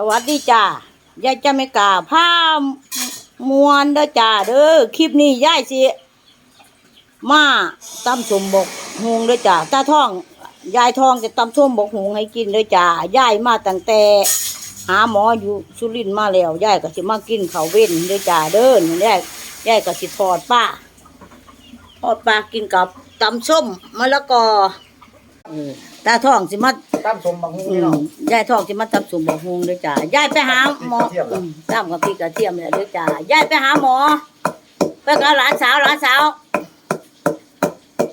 สวัสดีจ้ายายจะไม่กล้าพามวนเด้อจ้าเด้อคลิปนี้ยายสิมาตำสมบกหุงเด้อจ้าตาท่องยายทองจะตำส้มบกหุงให้กินเด้อจ้ายายมาตั้งแต่ หาหมออยู่สุรินทร์มาแล้วยายก็สิมากินข้าวเว้นเด้อจ้าเด้อยายยายก็สิทอดป้าทอดปลากินกับตำส้มมะละกอเออตาท่องสิมา ตั้มสมบังฮูอืนี่มเนาะยายทองจะมาตับสุมบอกฮงด้วยจ้ายายไปหาหมอตำกะเทียมเหรออืมตามกับพริกกระเทียมเลยด้วยจ้ายายไปหาหมอ ไปกับหลานสาวหลานสาว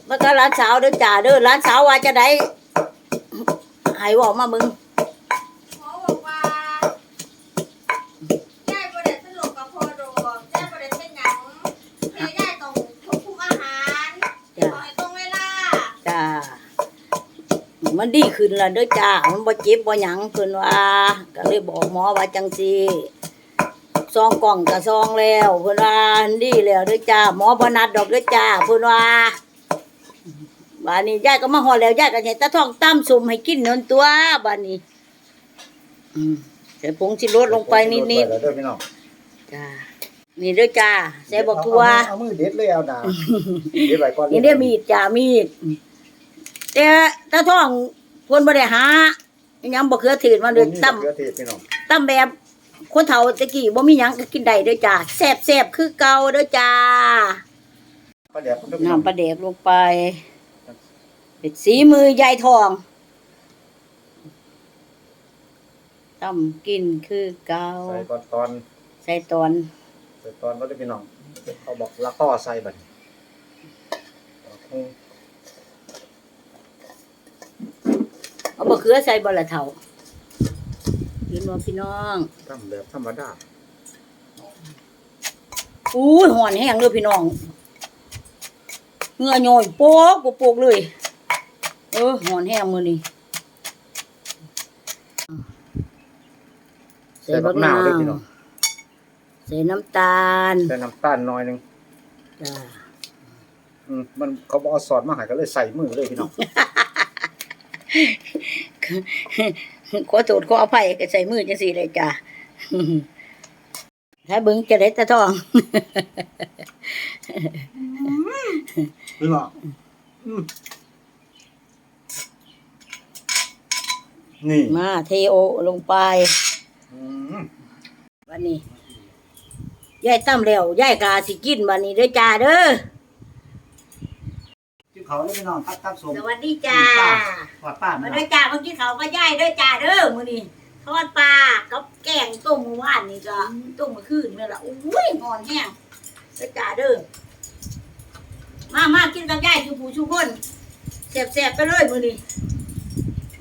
ไปกับหลานสาวด้วยจ้าเด้อหลานสาวว่าจะได้ให้บอกมามึง มันดีขึ้นแล้วเด้อจ้า มันบ่เจ็บบ่หยังเพิ่นว่า ก็เลยบอกหมอว่าจังซี่ซองกล่องก็ซองแล้วเพิ่นว่าดีแล้วเด้อจ้า หมอบ่นัดดอกเด้อจ้าเพิ่นว่าบานนี้ยายก็มาหอดแล้วยายก็เห็นตาทองตั้มสุ่มให้กินนนตัวบานนี้อืมใส่ผงชิลดลงไปนิดเปิแล้วเด้อพี่น้องๆจ้านี่เด้อจ้าใส่บอกทัว เอามือเด็ดเลยเอาหนาเด็ดไว้ก่อนนี่เด้อมีดจ้ามีด แต่ตาทองคนบ่ได้หาอิหยังบ่เคยถือมาเด้อตั้ม เกลือเทศพี่น้องตั้มแบบคนเฒ่าตะกี้บ่มีหยังก็กินได้เด้อจ้าแซ่บๆคือเก่าเด้อจ้าปลาแดกเด้อพี่น้องน้ำปลาเดกลงไปเป็นสีมือยายทองต้มกินคือเกาใส่ก่อนตอนใส่ตอนใส่ตอนก็ได้อพี่น้องเขาบอกละก้อใส่บัดนี้อืม เอาบะเขือใส่บะละเถากินบ่พี่น้องตั้มแบบธรรมดาอู้ยหอนแห้งเลยพี่น้องเหงื่อโยยโป๊กโป๊กเลย เออหอนแห้งมือนี่ใส่ใส่บับักกนานาววด้วยพี่น้องใส่น้ำตาลใส่น้ำตาลหน่อยหนึงจ้าอืมมันเขาบอกเอาสอดมาให้ก็เลยใส่มือเลยพี่น้อง ขอโทษขออภัยก็ใส่มือจังสี่เลยจ้าถ้าเบิ้งจะได้ตะทองพี่น้องอืมนี่ มาเทโอลงไปอืมวันนี้ยายตั้มแล้วยายกาสิกินวันนี้เด้อจ้าเด้อกิน เขาเลยพี่น้องตับตับสมสวัสดีจ้าทอดป้ามามาเด้อจ้ามากินข้าวกับยายเด้อจ้าเด้อมื้อนี้ทอดปลากับแกงต้มเมื่อวานนี่ก็ต้มเมื่อคืนนี่ล่ะอุ้ยงอนแห้งเด้อจ้าเด้อมามากินกับยายชูผู้ชูคนแซ่บๆไปเลยมื้อนี้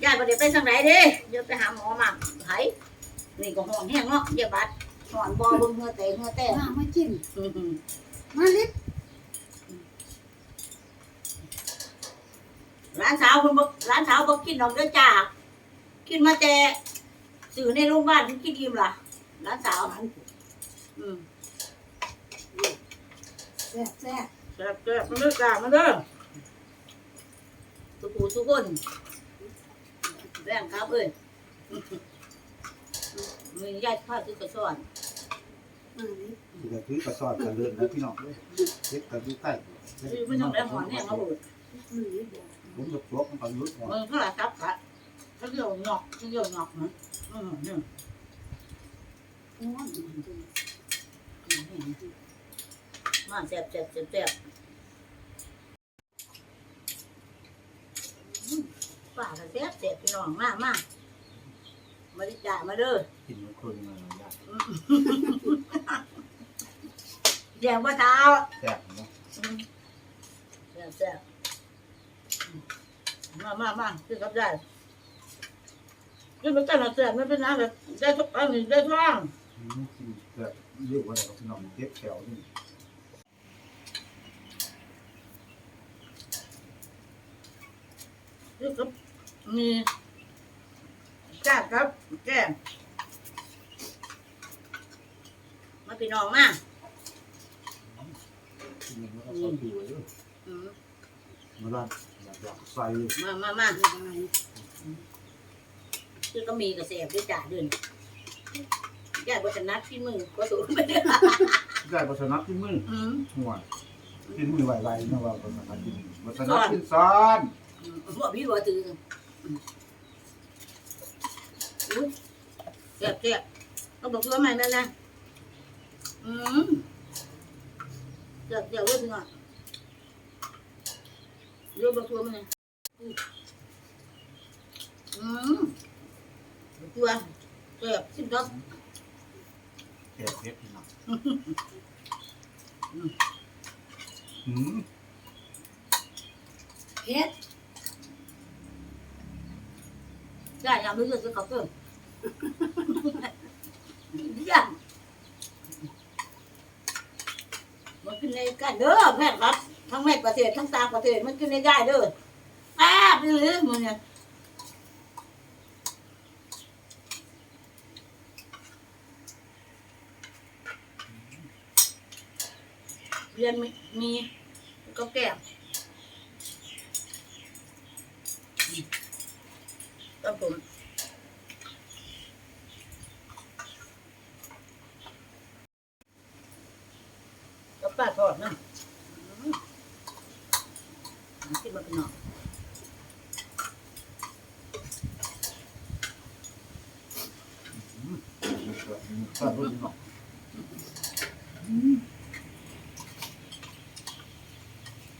ยายบ่ได้ไปทางไหนเด้เดี๋ยวไปหาหมอมาไผนี่ก็ห้อนแห้งเนาะเดี๋ยวบัดห้อนบ่เบิ่งเหือแตกเหือแตกมามากินอืมมาลิบ ร้านสาวคนบอกร้านสาวบอกกินดอกเด้อจ้ากินมาแต่สื่อในโรงพยาบาลถึงกินอิ่มล่ะร้านสาวอืมแซ่บแซ่บแซ่บแซ่บมาเด้อจ้ามาเด้อสุขูสุกคนแรงครับเอ้ยมือยายข้าวซื้อกระสอนมาลิบที่จะถือกระสอบกันเลื่อนนะพี่น้องเลยเช็ดกันอยู่ใกล้ซื้อไม่ต้องได้หอนแน่เอาบุมาลิ บผมจะปลอกมันก็ยุดหัวมือเขาละซับกัดเขาเกี่ยวหงอกเขาเกี่ยวหงอกนะอืมเนี่ยอ้วนมาแซ่บแซ่บแซ่บแซ่บอืมป้าก็แซ่บแซ่บพี่น้องมามามาดิจ่ามาเด้อกินมันคนมาอยากแดงว่าเท้าแซ่บเนาะแซ่บแซ่บ มามามาขึ้นกับได้ขึ้นไปกันหน่อยแซ่บไม่เป็นน้ำแบบได้ทุกอันนี้ได้ท้องอืมกินแบบเยอะกว่าเราพี่น้องเจ็บแถวนี่ขึ้นกับมีจ้าครับแก้มมาพี่น้องมากินมันก็เข้าตัวเยอะอืม มันละอยากใส่มามามาคือก็มีกระแสด้วยจ่าเดินอยายบ่ถนัดที่มือบ่สูงไปเด้อได้บทสนับที่มืออืมหัวกินมือไหวๆนะว่าบทสนับกินบทสนับกินซ้อนบ่พี่บ่ตื่นอุ้ยแซ่บแซ่บเอาบอกตัวใหม่แม่นะอืมแซ่บแซ่บเว้ยพี่น้อง เดี๋ยวบอกตัวมันนะอืมตัวแซ่บสิบดอกเผ็ดเผ็ดพี่น้องอืมเฮ็ดได้ยามรู้สึกเขาเกินยันมันขึ้นในกันเด้อแม่ครับ ทั้งในประเทศทั้งต่างประเทศมันขึ้นในได้เด้ออ้าไปเลยมันเนี่ยเรียนมีก็แก้มครับผมก็ป้าทอดนะ คิดว่าเป็นหนอซ้อนรุ่นหนอง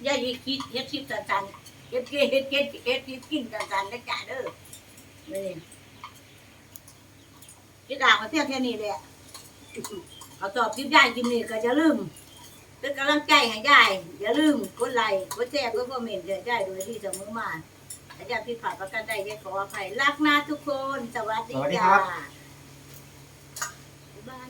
อย่าเฮ็ดคิดเฮ็ดคิดสันๆเฮ็ดเกเฮ็ดเกเฮ็ดคิดกินสันๆได้จ้าเด้อนี่คิดอ่างมาเที่ยวแค่นี้แหละเอาตอบคลิปยายคลิปนี้ก็อย่าลืม เป็นกำลังใจให้ยายอย่าลืมกดไลค์กดแชร์กดคอมเมนต์เดี๋ยวยายโดยที่เสมอมาอาจารย์พี่ผ่านประกันได้ยายขออภัยรักนะทุกคน สวัสดีจ้าบ๊ายบาย